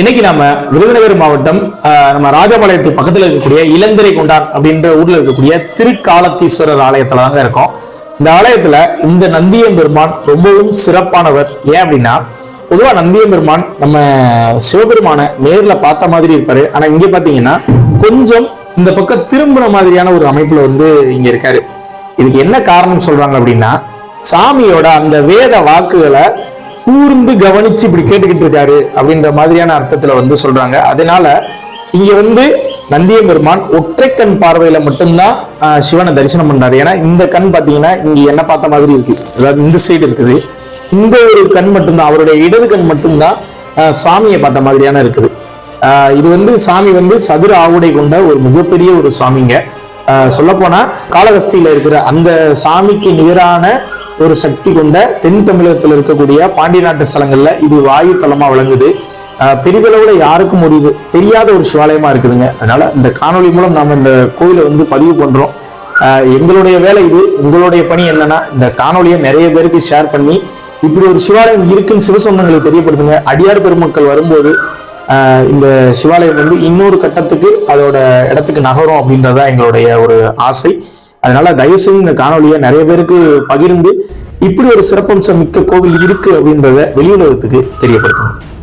இன்னைக்கு நாம விருதுநகர் மாவட்டம் நம்ம ராஜபாளையத்து பக்கத்துல இருக்கக்கூடிய இளந்திரை கொண்டான் அப்படின்ற ஊர்ல இருக்கக்கூடிய திருக்காலத்தீஸ்வரர் ஆலயத்துல தாங்க இருக்கோம். இந்த ஆலயத்துல இந்த நந்தியம்பெருமான் ரொம்பவும் சிறப்பானவர். ஏன் அப்படின்னா பொதுவா நந்தியம்பெருமான் நம்ம சிவபெருமான நேர்ல பார்த்த மாதிரி இருப்பாரு. ஆனா இங்க பாத்தீங்கன்னா கொஞ்சம் இந்த பக்கம் திரும்பின மாதிரியான ஒரு அமைப்புல வந்து இங்க இருக்காரு. இதுக்கு என்ன காரணம் சொல்றாங்க அப்படின்னா சாமியோட அந்த வேத வாக்குகளை கூர்ந்து கவனிச்சு இப்படி கேட்டுக்கிட்டு இருக்காரு அப்படின்ற மாதிரியான அர்த்தத்துல வந்து சொல்றாங்க. அதனால இங்க வந்து நந்தியபெருமான் ஒற்றை கண் பார்வையில மட்டும்தான் சிவனை தரிசனம் பண்றாரு. ஏன்னா இந்த கண் பாத்தீங்கன்னா இங்க என்ன பார்த்த மாதிரி இருக்கு. அதாவது இந்த சைடு இருக்குது. இந்த ஒரு கண் மட்டும்தான் அவருடைய இடது கண் மட்டும்தான் சாமியை பார்த்த மாதிரியான இருக்குது. இது வந்து சாமி வந்து சதுர ஆவுடை கொண்ட ஒரு மிகப்பெரிய ஒரு சுவாமிங்க. சொல்ல போனா இருக்கிற அந்த சாமிக்கு நிகரான ஒரு சக்தி கொண்ட தென் தமிழகத்தில் இருக்கக்கூடிய பாண்டிய நாட்டு ஸ்தலங்கள்ல இது வாயு தலமா விளங்குது. பெரிதளவுல யாருக்கும் ஒரு இது தெரியாத ஒரு சிவாலயமா இருக்குதுங்க. அதனால இந்த காணொளி மூலம் நாம இந்த கோயிலை வந்து பதிவு பண்றோம். எங்களுடைய வேலை இது. உங்களுடைய பணி என்னன்னா இந்த காணொலியை நிறைய பேருக்கு ஷேர் பண்ணி இப்படி ஒரு சிவாலயம் இருக்குன்னு சிவசொந்தங்களுக்கு தெரியப்படுத்துங்க. அடியார் பெருமக்கள் வரும்போது இந்த சிவாலயம் வந்து இன்னொரு கட்டத்துக்கு அதோட இடத்துக்கு நகரும் அப்படின்றதா எங்களுடைய ஒரு ஆசை. அதனால தயவு செய்து இந்த காணொலியை நிறைய பேருக்கு பகிர்ந்து இப்படி ஒரு சிறப்பம்சம் மிக்க கோவில் இருக்கு அப்படின்றத வெளியுலகத்துக்கு தெரியப்படுத்துங்க